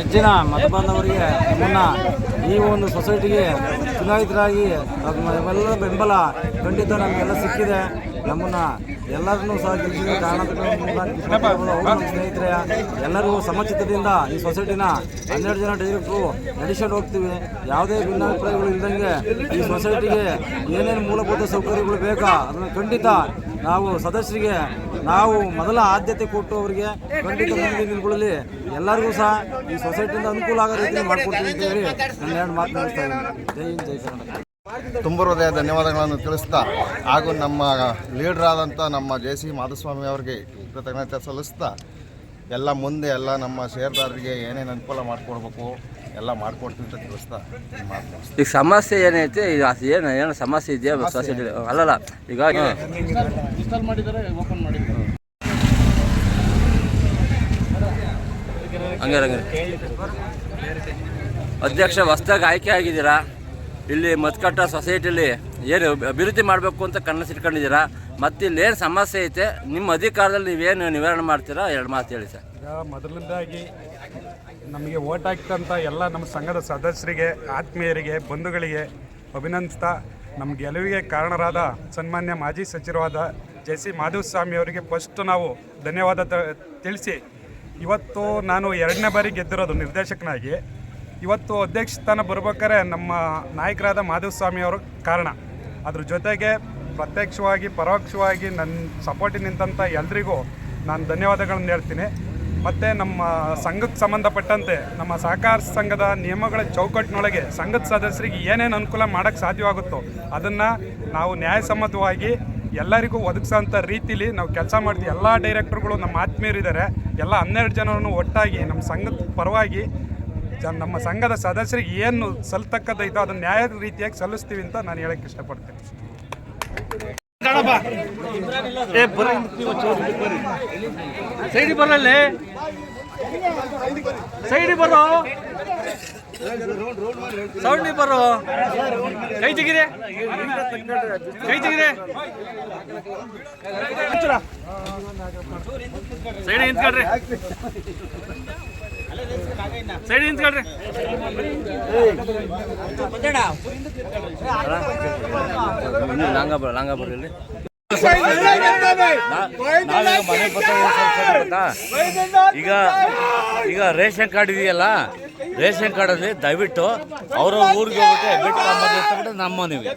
ಹೆಚ್ಚಿನ ಮತ ಬಾಂಧವರಿಗೆ ನಮ್ಮನ್ನ ಈ ಒಂದು ಸೊಸೈಟಿಗೆ ಚುನಾಯಿತರಾಗಿ ನಮ್ಮೆಲ್ಲ ಬೆಂಬಲ ಖಂಡಿತ ನಮಗೆಲ್ಲ ಸಿಕ್ಕಿದೆ. ನಮ್ಮನ್ನ ಎಲ್ಲರನ್ನೂ ಸಹ ಗೆಲ್ಲಿಸಿದ ಕಾರಣದಿಂದ ಸ್ನೇಹಿತರೆ, ಎಲ್ಲರಿಗೂ ಸಮಚಿತ್ತದಿಂದ ಈ ಸೊಸೈಟಿನ ಹನ್ನೆರಡು ಜನ ಡೈರೆಕ್ಟ್ರು ನಡೆಸ್ಕೊಂಡು ಹೋಗ್ತೀವಿ. ಯಾವುದೇ ಭಿನ್ನಾಭಿಪ್ರಾಯಗಳು ಇಲ್ದಂಗೆ ಈ ಸೊಸೈಟಿಗೆ ಏನೇನು ಮೂಲಭೂತ ಸೌಕರ್ಯಗಳು ಬೇಕಾ ಅದನ್ನು ಖಂಡಿತ ನಾವು ಸದಸ್ಯರಿಗೆ ನಾವು ಮೊದಲ ಆದ್ಯತೆ ಕೊಟ್ಟು ಅವರಿಗೆ ಮುಂದಿನ ಎಲ್ಲರಿಗೂ ಸಹ ಈ ಸೊಸೈಟಿಯಿಂದ ಅನುಕೂಲ ಆಗೋ ರೀತಿ ಮಾಡಿಕೊಡ್ತೀವಿ ಅಂತ ಹೇಳಿ ನನ್ನ ಎರಡು ಮಾತು ನಡೆಸ್ತಾ ಇದ್ದೀನಿ. ಜೈ ಹಿಂದ್ ಜೈ ಕರ್ನಾಟಕ. ತುಂಬ ಹೃದಯ ಧನ್ಯವಾದಗಳನ್ನು ತಿಳಿಸ್ತಾ ಹಾಗೂ ನಮ್ಮ ಲೀಡರ್ ಆದಂಥ ನಮ್ಮ ಜೆ ಸಿ ಮಾಧುಸ್ವಾಮಿ ಅವರಿಗೆ ಕೃತಜ್ಞತೆ ಸಲ್ಲಿಸ್ತಾ ಎಲ್ಲ ಮುಂದೆ ಎಲ್ಲ ನಮ್ಮ ಷೇರ್ದಾರರಿಗೆ ಏನೇನು ಅನುಕೂಲ ಮಾಡಿಕೊಡ್ಬೇಕು ಎಲ್ಲ ಮಾಡ್ಕೊಡ್ತೀವಿ ಅಂತ ತಿಳಿಸ್ತಾ ಈ ಈಗ ಸಮಸ್ಯೆ ಏನೈತೆ? ಈಗ ಏನು ಏನು ಸಮಸ್ಯೆ ಇದೆಯಾ ಸೊಸೈಟಿ ಅಲ್ಲಲ್ಲ ಈಗ ಹಂಗೆ ಹಂಗಾರೆ. ಅಧ್ಯಕ್ಷ, ಹೊಸ್ದಾಗಿ ಆಯ್ಕೆ ಆಗಿದ್ದೀರಾ? ಇಲ್ಲಿ ಮತ್ಕಟ್ಟ ಸೊಸೈಟಿಲಿ ಏನು ಅಭಿವೃದ್ಧಿ ಮಾಡಬೇಕು ಅಂತ ಕನಸಿಟ್ಕೊಂಡಿದ್ದೀರಾ ಮತ್ತು ಇಲ್ಲಿ ಏನು ಸಮಸ್ಯೆ ಐತೆ? ನಿಮ್ಮ ಅಧಿಕಾರದಲ್ಲಿ ನೀವೇನು ನಿವಾರಣೆ ಮಾಡ್ತೀರಾ? ಎರಡು ಮಾತು ಹೇಳಿ ಸರ್. ಈಗ ನಮಗೆ ಓಟ್ ಹಾಕ್ತಂಥ ಎಲ್ಲ ನಮ್ಮ ಸಂಘದ ಸದಸ್ಯರಿಗೆ, ಆತ್ಮೀಯರಿಗೆ, ಬಂಧುಗಳಿಗೆ ಅಭಿನಂದಿಸ್ತಾ ನಮ್ಮ ಗೆಲುವಿಗೆ ಕಾರಣರಾದ ಸನ್ಮಾನ್ಯ ಮಾಜಿ ಸಚಿವರಾದ ಜೆ ಸಿ ಮಾಧುಸ್ವಾಮಿ ಅವರಿಗೆ ಫಸ್ಟ್ ನಾವು ಧನ್ಯವಾದ ತಿಳಿಸಿ ಇವತ್ತು ನಾನು ಎರಡನೇ ಬಾರಿ ಗೆದ್ದಿರೋದು ನಿರ್ದೇಶಕನಾಗಿ. ಇವತ್ತು ಅಧ್ಯಕ್ಷ ಸ್ಥಾನ ಬರ್ಬೇಕಾದ್ರೆ ನಮ್ಮ ನಾಯಕರಾದ ಮಾಧುಸ್ವಾಮಿ ಅವರು ಕಾರಣ. ಅದ್ರ ಜೊತೆಗೆ ಪ್ರತ್ಯಕ್ಷವಾಗಿ, ಪರೋಕ್ಷವಾಗಿ ನನ್ನ ಸಪೋರ್ಟಿಗೆ ನಿಂತಂಥ ಎಲ್ರಿಗೂ ನಾನು ಧನ್ಯವಾದಗಳನ್ನು ಹೇಳ್ತೀನಿ. ಮತ್ತು ನಮ್ಮ ಸಂಘಕ್ಕೆ ಸಂಬಂಧಪಟ್ಟಂತೆ ನಮ್ಮ ಸಹಕಾರ ಸಂಘದ ನಿಯಮಗಳ ಚೌಕಟ್ಟಿನೊಳಗೆ ಸಂಘದ ಸದಸ್ಯರಿಗೆ ಏನೇನು ಅನುಕೂಲ ಮಾಡೋಕ್ಕೆ ಸಾಧ್ಯವಾಗುತ್ತೋ ಅದನ್ನು ನಾವು ನ್ಯಾಯಸಮ್ಮತವಾಗಿ ಎಲ್ಲರಿಗೂ ಒದಗಿಸೋಂಥ ರೀತಿಲಿ ನಾವು ಕೆಲಸ ಮಾಡ್ತೀವಿ. ಎಲ್ಲ ಡೈರೆಕ್ಟ್ರುಗಳು ನಮ್ಮ ಆತ್ಮೀಯರಿದ್ದಾರೆ ಎಲ್ಲ ಹನ್ನೆರಡು ಜನರನ್ನು ಒಟ್ಟಾಗಿ ನಮ್ಮ ಸಂಘದ ಪರವಾಗಿ ಜನ ನಮ್ಮ ಸಂಘದ ಸದಸ್ಯರಿಗೆ ಏನು ಸಲ್ತಕ್ಕದ್ದೈತೋ ಅದನ್ನು ನ್ಯಾಯ ರೀತಿಯಾಗಿ ಸಲ್ಲಿಸ್ತೀವಿ ಅಂತ ನಾನು ಹೇಳಕ್ಕೆ ಇಷ್ಟಪಡ್ತೇನೆ. ಸೈಡಿ ಬರೋ? ಸೌಂಡಿ ಬರೋ. ಕೈ ತೆಗಿದೆ ಕೈ ತೆಗಿದೆ ಸೈಡ್ ನಿಂತ್ಕೊಳ್ರಿ. ಸೈಡ್ ನಿಂತ್ಕೊಳ್ರಿ. ಲಾಂಗ ಬರ ಲಾಂಗ ಬರ್ರಿ ಈಗ ಈಗ ರೇಷನ್ ಕಾರ್ಡ್ ಇದೆಯಲ್ಲ? ರೇಷನ್ ಕಾರ್ಡ್ ಅಲ್ಲಿ ದಯವಿಟ್ಟು ಅವ್ರ ಊರಿಗೆ ಹೋಗ್ಬಿಟ್ಟು ನಮ್ಮ ಮನೆಗೆ